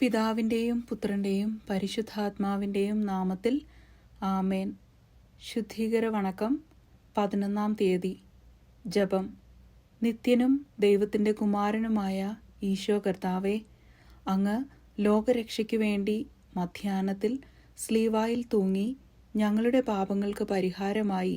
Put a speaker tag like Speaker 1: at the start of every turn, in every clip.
Speaker 1: പിതാവിന്റെയും പുത്രന്റെയും പരിശുദ്ധാത്മാവിന്റെയും നാമത്തിൽ ആമേൻ. ശുദ്ധീകര വണക്കം പതിനൊന്നാം തീയതി. ജപം. നിത്യനും ദൈവത്തിന്റെ കുമാരനുമായ ഈശോ കർത്താവെ അങ്ങ് ലോകരക്ഷയ്ക്ക് വേണ്ടി മധ്യാഹ്നത്തിൽ സ്ലീവായിൽ തൂങ്ങി ഞങ്ങളുടെ പാപങ്ങൾക്ക് പരിഹാരമായി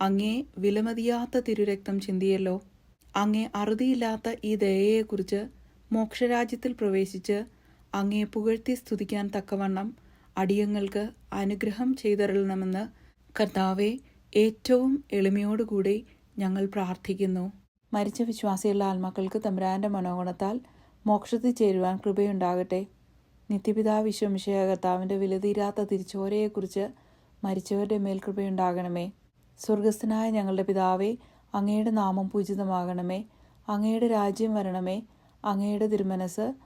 Speaker 1: അങ്ങേ വിലമതിയാത്ത തിരുരക്തം ചിന്തിയല്ലോ. അങ്ങേ അറുതിയില്ലാത്ത ഈ ദയയെക്കുറിച്ച് മോക്ഷരാജ്യത്തിൽ പ്രവേശിച്ച് അങ്ങേ പുകഴ്ത്തി സ്തുതിക്കാൻ തക്കവണ്ണം അടിയങ്ങൾക്ക് അനുഗ്രഹം ചെയ്തരളണമെന്ന് കർത്താവെ ഏറ്റവും എളിമയോടുകൂടി ഞങ്ങൾ പ്രാർത്ഥിക്കുന്നു. മരിച്ച വിശ്വാസിയുള്ള ആത്മാക്കൾക്ക് തമ്പുരാന്റെ മനോഗുണത്താൽ മോക്ഷത്തിൽ ചേരുവാൻ കൃപയുണ്ടാകട്ടെ. നിത്യപിതാ വിശ്വംശയ കർത്താവിന്റെ വിലതീരാത്ത തിരിച്ചോരയെക്കുറിച്ച് മരിച്ചവരുടെ മേൽ കൃപയുണ്ടാകണമേ. സ്വർഗസ്ഥനായ ഞങ്ങളുടെ പിതാവേ അങ്ങയുടെ നാമം പൂജിതമാകണമേ. അങ്ങയുടെ രാജ്യം വരണമേ. അങ്ങയുടെ തിരുമനസ്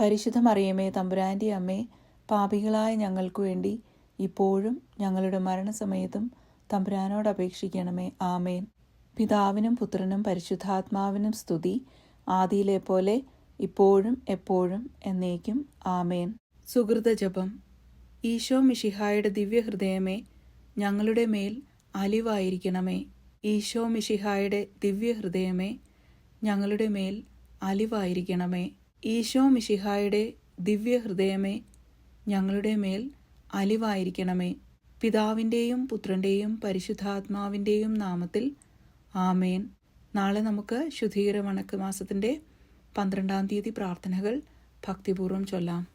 Speaker 1: പരിശുദ്ധ മറിയമേ തമ്പുരാന്റെ അമ്മേ പാപികളായ ഞങ്ങൾക്ക് വേണ്ടി ഇപ്പോഴും ഞങ്ങളുടെ മരണസമയത്തും തമ്പുരാനോട് അപേക്ഷിക്കണമേ. ആമേൻ. പിതാവിനും പുത്രനും പരിശുദ്ധാത്മാവിനും സ്തുതി. ആദിയിലെ പോലെ ഇപ്പോഴും എപ്പോഴും എന്നേക്കും. ആമേൻ. സുഹൃത ജപം. ഈശോ മിഷിഹായുടെ ദിവ്യഹൃദയമേ ഞങ്ങളുടെ മേൽ അലിവായിരിക്കണമേ. ഈശോ മിഷിഹായുടെ ദിവ്യഹൃദയമേ ഞങ്ങളുടെ മേൽ അലിവായിരിക്കണമേ. ഈശോ മിഷിഹായുടെ ദിവ്യഹൃദയമേ ഞങ്ങളുടെ മേൽ അലിവായിരിക്കണമേ. പിതാവിന്റെയും പുത്രന്റെയും പരിശുദ്ധാത്മാവിന്റെയും നാമത്തിൽ ആമേൻ. നാളെ നമുക്ക് ശുദ്ധീകര വണക്ക് മാസത്തിന്റെ പന്ത്രണ്ടാം തീയതി പ്രാർത്ഥനകൾ ഭക്തിപൂർവം ചൊല്ലാം.